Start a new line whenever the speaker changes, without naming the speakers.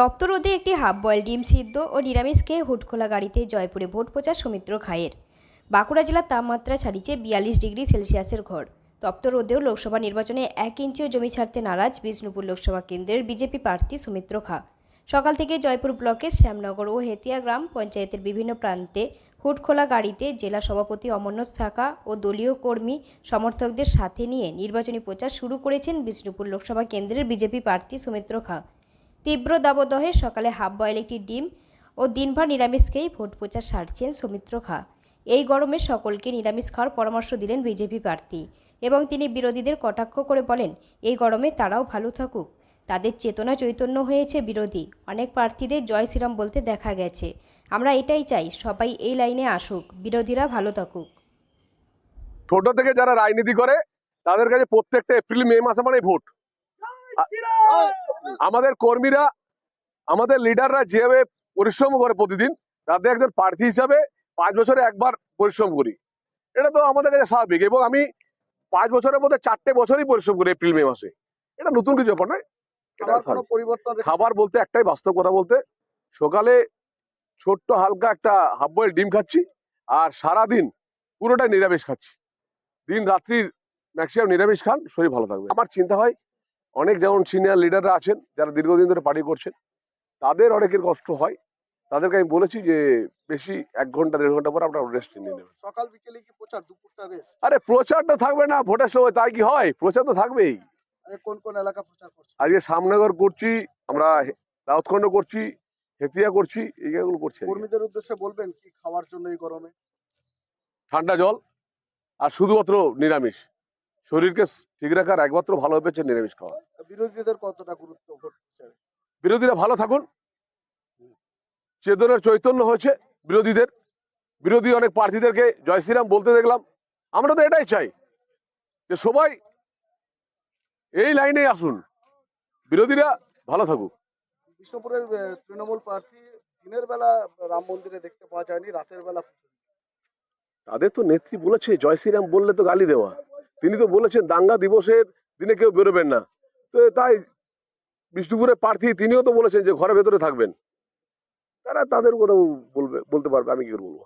তপ্ত রোদে একটি হাফ বয়েল ডিম সিদ্ধ ও নিরামিষ খেয়ে হুটখোলা গাড়িতে জয়পুরে ভোট প্রচার সৌমিত্র খায়ের বাঁকুড়া জেলার তাপমাত্রা ছাড়িয়েছে বিয়াল্লিশ ডিগ্রি সেলসিয়াসের ঘর। তপ্ত রোদেও লোকসভা নির্বাচনে এক ইঞ্চিও জমি ছাড়তে নারাজ বিষ্ণুপুর লোকসভা কেন্দ্রের বিজেপি প্রার্থী সুমিত্র খা। সকাল থেকে জয়পুর ব্লকের শ্যামনগর ও হেতিয়া গ্রাম পঞ্চায়েতের বিভিন্ন প্রান্তে হুটখোলা গাড়িতে জেলা সভাপতি অমরনাথ শাখা ও দলীয় কর্মী সমর্থকদের সাথে নিয়ে নির্বাচনী প্রচার শুরু করেছেন বিষ্ণুপুর লোকসভা কেন্দ্রের বিজেপি প্রার্থী সুমিত্র খা। তীব্র দাবদহে সকালে হাফ বয়েল একটি ডিম ও দিনভর নিরামিষ খেয়েই ভোট প্রচার সারছেন সৌমিত্র খা এই গরমে সকলকে নিরামিষ খাওয়ার পরামর্শ দিলেন বিজেপি প্রার্থী এবং তিনি বিরোধীদের কটাক্ষ করে বলেন এই গরমে তারাও ভালো থাকুক। তাদের চেতনা চৈতন্য হয়েছে বিরোধী। অনেক প্রার্থীদের জয় শ্রীরাম বলতে দেখা গেছে। আমরা এটাই চাই সবাই এই লাইনে আসুক। বিরোধীরা ভালো থাকুক।
ছোট থেকে যারা রাজনীতি করে তাদের কাছে প্রত্যেকটা এপ্রিল মে মাসে মানে ভোট। আমাদের কর্মীরা আমাদের লিডাররা যেভাবে পরিশ্রম করে প্রতিদিন তাতে একজন প্রার্থী হিসাবে পাঁচ বছরে একবার পরিশ্রম করি। এটা তো আমাদের কাছে স্বাভাবিক এবং আমি পাঁচ বছরের মধ্যে চারটে বছরই পরিশ্রম করি এপ্রিল মে মাসে। এটা নতুন কিছু ব্যাপার নয়।
খাবার পরিবর্তন
খাবার বলতে একটাই বাস্তব কথা বলতে সকালে ছোট্ট হালকা একটা হাফ বয়েল ডিম খাচ্ছি আর সারাদিন পুরোটাই নিরামিষ খাচ্ছি। দিন রাত্রির ম্যাক্সিমাম নিরামিষ খান শরীর ভালো থাকবে। আমার চিন্তা হয় অনেক যেমন সিনিয়র লিডাররা আছেন যারা দীর্ঘদিন ধরে পার্টি করছেন তাদের অনেকের কষ্ট হয়। তাদেরকে আমি বলেছি যে বেশি এক ঘণ্টা দেড় ঘণ্টা পর আপনারা রেস্ট নিয়ে নেবেন।
সকাল বিকেলে কি প্রচার দুপুরটা রেস্ট
আরে প্রচার তো থাকবে না ভোটের সময় তাই কি হয়? প্রচার তো থাকবেই।
কোন কোন এলাকা প্রচার করছে
আজকে সামনগর করছি আমরা রাউতখণ্ড করছি হেতিয়া করছি এই জায়গাগুলো করছি।
কর্মীদের উদ্দেশ্যে বলবেন কি খাওয়ার জন্য এই গরমে?
ঠান্ডা জল আর শুধুমাত্র নিরামিষ। শরীরকে ঠিক রাখার একমাত্র ভালো হচ্ছে নিরামিষ খাওয়া।
বিরোধীদের কতটা গুরুত্ব
বিরোধীরা ভালো থাকুন। চেতনার চৈতন্য হয়েছে বিরোধীদের। বিরোধী অনেক প্রার্থীদেরকে জয় শ্রীরাম বলতে দেখলাম। আমরা তো এটাই চাই যে সবাই এই লাইনে আসুন। বিরোধীরা ভালো থাকুক।
বিষ্ণুপুরের তৃণমূল প্রার্থী দিনের বেলা রাম মন্দিরে দেখতে পাওয়া যায়নি রাতের বেলা
তাদের তো নেত্রী বলেছে জয় শ্রীরাম বললে তো গালি দেওয়া। তিনি তো বলেছেন দাঙ্গা দিবসের দিনে কেউ বেরোবেন না। তো তাই বিষ্ণুপুরের প্রার্থী তিনিও তো বলেছেন যে ঘরের ভেতরে থাকবেন। তারা তাদের কথা বলবে, বলতে পারবে, আমি কি করে বলব?